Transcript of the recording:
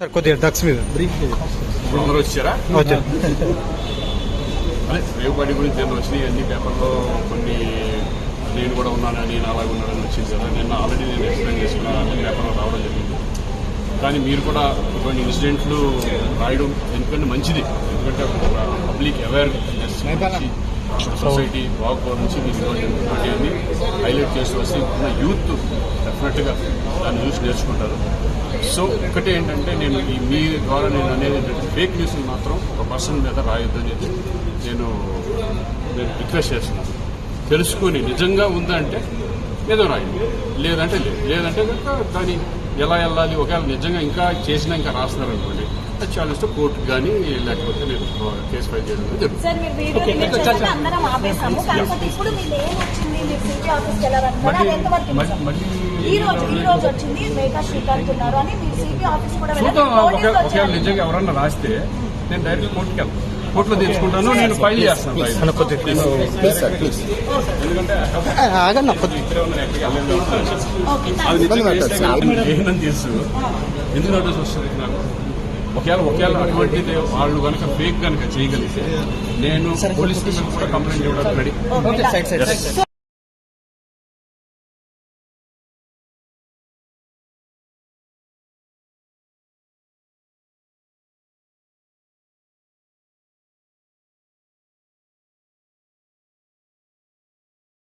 Sir కొద్దిగా drugs మీద. Brief అందరూ వచ్చారా వచ్చారు అదే రేవుపాటి గురించి నేను వచ్చినాయి? అన్ని పేపర్లో కొన్ని నేను కూడా ఉన్నానని నేను అలాగే ఉన్నానని వచ్చింది కదా. నిన్న ఆల్రెడీ నేను ఎక్స్ప్లెయిన్ చేసుకున్నా అన్ని పేపర్లో రావడం జరిగింది. కానీ మీరు కూడా కొన్ని ఇన్సిడెంట్లు రాయడం ఎందుకంటే మంచిది. ఎందుకంటే పబ్లిక్ అవేర్నెస్ సొసైటీ వాక్ నుంచి మీరు ఇటువంటి హైలైట్ చేసి వస్తే ఉన్న యూత్ డెఫినెట్గా దాన్ని చూసి నేర్చుకుంటారు. సో ఒకటే ఏంటంటే నేను ఈ మీ ద్వారా నేను అనేది ఏంటంటే ఫేక్ న్యూస్ మాత్రం ఒక పర్సన్ మీద రాయొద్దు అనేది నేను నేను రిక్వెస్ట్ చేస్తున్నాను. తెలుసుకొని నిజంగా ఉందంటే ఏదో రాయండి. లేదంటే లేదు. లేదంటే కనుక దాన్ని ఎలా వెళ్ళాలి? ఒకవేళ నిజంగా ఇంకా చేసినా ఇంకా రాస్తున్నారు ఛాలెంజ్ కోర్టు కానీ లేకపోతే నేను కేసు ఫైల్ చేయడం. ఒకవేళ. నిజంగా ఎవరన్నా రాస్తే నేను డైరెక్ట్ కోర్టుకి వెళ్తాను. కోర్టులో తెచ్చుకుంటాను నేను ఫైల్ చేస్తాను తెలుసు ఎందుకు నోటీస్ వస్తుంది నాకు? ఒకవేళ ఒకవేళ అటువంటిది వాళ్ళు కనుక ఫేక్ కనుక చేయగలిగితే నేను పోలీస్ స్టేషన్ కూడా కంప్లైంట్ ఇవ్వడానికి రెడీ.